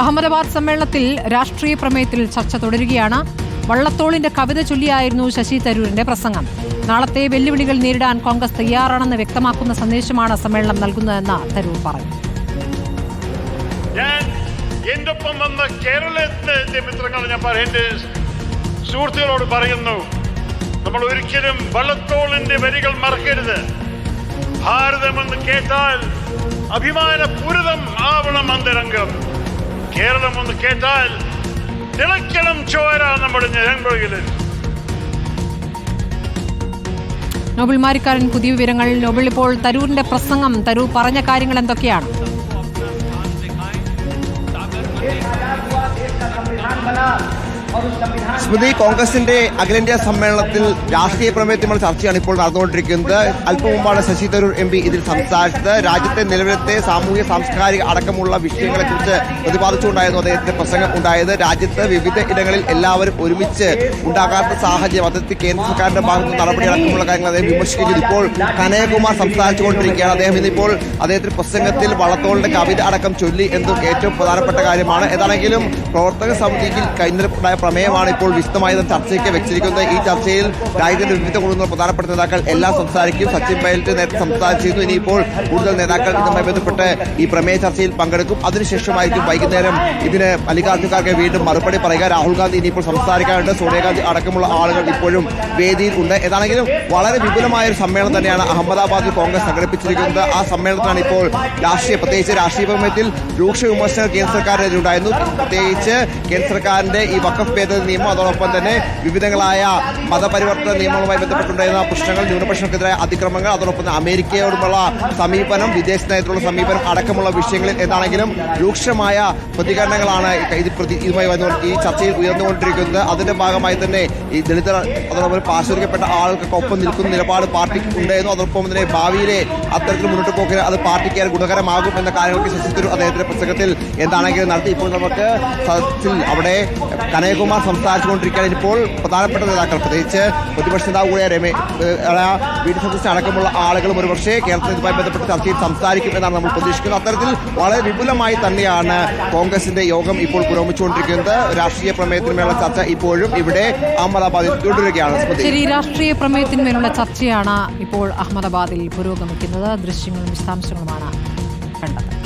അഹമ്മദാബാദ് സമ്മേളനത്തിൽ രാഷ്ട്രീയ പ്രമേയത്തിൽ ചർച്ച തുടരുകയാണ്. വള്ളത്തോളിന്റെ കവിത ചൊല്ലിയായിരുന്നു ശശി തരൂരിന്റെ പ്രസംഗം. നാളത്തെ വെല്ലുവിളികൾ നേരിടാൻ കോൺഗ്രസ് തയ്യാറാണെന്ന് വ്യക്തമാക്കുന്ന സന്ദേശമാണ് സമ്മേളനം നൽകുന്നതെന്ന് തരൂർ പറഞ്ഞു. ഞാൻ മിത്രങ്ങൾ ഞാൻ സുഹൃത്തുക്കളോട് പറയുന്നു നമ്മൾ ഒരിക്കലും വള്ളത്തോളിന്റെ വരികൾ മറക്കരുത്. ഭാരതമെന്ന് കേട്ടാൽ അഭിമാനപൂരിതം ആവണം അന്തരംഗം. കേരളം ഒന്ന് കേട്ടാൽ തിളക്കണം ചോര നമ്മുടെ ജനങ്ങളിൽ നോബിൾ മാരിക്കാരൻ പുതിയ വിവരങ്ങൾ. നോബിൾ ഇപ്പോൾ തരൂരിന്റെ പ്രസംഗം. തരൂർ പറഞ്ഞ കാര്യങ്ങൾ എന്തൊക്കെയാണ്? സ്മൃതി കോൺഗ്രസിന്റെ അഖിലേന്ത്യാ സമ്മേളനത്തിൽ രാഷ്ട്രീയ പ്രമേയത്തിനുള്ള ചർച്ചയാണ് ഇപ്പോൾ നടന്നുകൊണ്ടിരിക്കുന്നത്. അല്പം മുമ്പാണ് ശശി തരൂർ എം പി ഇതിൽ സംസാരിച്ചത്. രാജ്യത്തെ നിലവിലത്തെ സാമൂഹ്യ സാംസ്കാരിക അടക്കമുള്ള വിഷയങ്ങളെക്കുറിച്ച് പ്രതിപാദിച്ചുകൊണ്ടായിരുന്നു അദ്ദേഹത്തിന്റെ പ്രസംഗം ഉണ്ടായത്. രാജ്യത്ത് വിവിധ ഇടങ്ങളിൽ എല്ലാവരും ഒരുമിച്ച് ഉണ്ടാകാത്ത സാഹചര്യം അതിർത്തി കേന്ദ്ര സർക്കാരിന്റെ ഭാഗത്ത് നടപടി അടക്കമുള്ള കാര്യങ്ങൾ അദ്ദേഹം വിമർശിക്കുന്നു ഇപ്പോൾ കനയകുമാർ സംസാരിച്ചുകൊണ്ടിരിക്കുകയാണ്. അദ്ദേഹം ഇന്നിപ്പോൾ അദ്ദേഹത്തിന്റെ പ്രസംഗത്തിൽ വള്ളത്തോളിന്റെ കവിത അടക്കം ചൊല്ലി എന്നും ഏറ്റവും പ്രധാനപ്പെട്ട കാര്യമാണ്. ഏതാണെങ്കിലും പ്രവർത്തക സമിതിയിൽ കഴിഞ്ഞിട്ടുണ്ടായ പ്രമേയമാണ് ഇപ്പോൾ വിശദമായി ചർച്ചയ്ക്ക് വെച്ചിരിക്കുന്നത്. ഈ ചർച്ചയിൽ രാജ്യത്തിന്റെ വിവിധ കുടുംബ പ്രധാനപ്പെട്ട നേതാക്കൾ എല്ലാം സംസാരിക്കും. സച്ചിൻ പൈലറ്റ് സംസാരിച്ചിരുന്നു ഇനിയിപ്പോൾ കൂടുതൽ നേതാക്കൾ ഇതുമായി ബന്ധപ്പെട്ട് ഈ പ്രമേയ ചർച്ചയിൽ പങ്കെടുക്കും. അതിനുശേഷമായിരിക്കും വൈകുന്നേരം ഇതിന് മല്ലികാർജുൻ വീണ്ടും മറുപടി പറയുക. രാഹുൽ ഗാന്ധി ഇനിയിപ്പോൾ സംസാരിക്കാനുണ്ട്. സോണിയാഗാന്ധി അടക്കമുള്ള ആളുകൾ ഇപ്പോഴും വേദിയിൽ ഉണ്ട്. ഏതാണെങ്കിലും വളരെ വിപുലമായ ഒരു സമ്മേളനം തന്നെയാണ് അഹമ്മദാബാദിൽ കോൺഗ്രസ് സംഘടിപ്പിച്ചിരിക്കുന്നത്. ആ സമ്മേളനത്തിലാണ് ഇപ്പോൾ രാഷ്ട്രീയ പ്രത്യേകിച്ച് രാഷ്ട്രീയ പ്രമേയത്തിൽ രൂക്ഷ വിമർശനം കേന്ദ്ര സർക്കാരിനെതിരുണ്ടായിരുന്നു. പ്രത്യേകിച്ച് കേന്ദ്ര സർക്കാരിന്റെ ഈ വഖഫ് ഭേദഗതി നിയമം അതോടൊപ്പം തന്നെ വിവിധങ്ങളായ മതപരിവർത്തന നിയമങ്ങളുമായി ബന്ധപ്പെട്ടുണ്ടായിരുന്ന പ്രശ്നങ്ങൾ ന്യൂനപക്ഷങ്ങൾക്കെതിരായ അതിക്രമങ്ങൾ അതോടൊപ്പം അമേരിക്കയോടുമുള്ള സമീപനം വിദേശ നയത്തിലുള്ള സമീപനം അടക്കമുള്ള വിഷയങ്ങളിൽ എന്താണെങ്കിലും രൂക്ഷമായ പ്രതികരണങ്ങളാണ് ഇത് പ്രതി ഇതുമായി ഈ ചർച്ചയിൽ ഉയർന്നുകൊണ്ടിരിക്കുന്നത്. അതിന്റെ ഭാഗമായി തന്നെ ഈ ദളിതർ അതോടൊപ്പം പാർശ്വരിക്കപ്പെട്ട ആളുകൾക്ക് ഒപ്പം നിൽക്കുന്ന നിലപാട് പാർട്ടിക്ക് ഉണ്ടായിരുന്നു. അതോടൊപ്പം തന്നെ ഭാവിയിലെ അത്തരത്തിൽ മുന്നോട്ട് പോക്കിന് അത് പാർട്ടിക്ക് ഗുണകരമാകും എന്ന കാര്യങ്ങൾക്ക് ശശി തരൂർ അദ്ദേഹത്തിന്റെ പ്രസംഗത്തിൽ എന്താണെങ്കിലും നടത്തി. ഇപ്പോൾ നമുക്ക് അവിടെ അവിടെ കനയകുമാർ സംസാരിച്ചുകൊണ്ടിരിക്കുകയാണ്. ഇപ്പോൾ പ്രധാനപ്പെട്ട നേതാക്കൾ പ്രത്യേകിച്ച് പ്രതിപക്ഷ നേതാവ് കൂടിയ രമേ ഡി അടക്കമുള്ള ആളുകളും ഒരുപക്ഷേ കേരളത്തിൽ ഇതുമായി ബന്ധപ്പെട്ട് ചർച്ചയിൽ സംസാരിക്കും എന്നാണ് നമ്മൾ പ്രതീക്ഷിക്കുന്നത്. അത്തരത്തിൽ വളരെ വിപുലമായി തന്നെയാണ് കോൺഗ്രസിന്റെ യോഗം ഇപ്പോൾ പുരോഗമിച്ചുകൊണ്ടിരിക്കുന്നത്. രാഷ്ട്രീയ പ്രമേയത്തിന്മേലുള്ള ചർച്ച ഇപ്പോഴും ഇവിടെ അഹമ്മദാബാദിൽ തുടരുകയാണ്. രാഷ്ട്രീയ പ്രമേയത്തിന്മേലുള്ള ചർച്ചയാണ് ഇപ്പോൾ അഹമ്മദാബാദിൽ പുരോഗമിക്കുന്നത്. ദൃശ്യങ്ങളും വിശദാംശങ്ങളുമാണ് കണ്ടത്.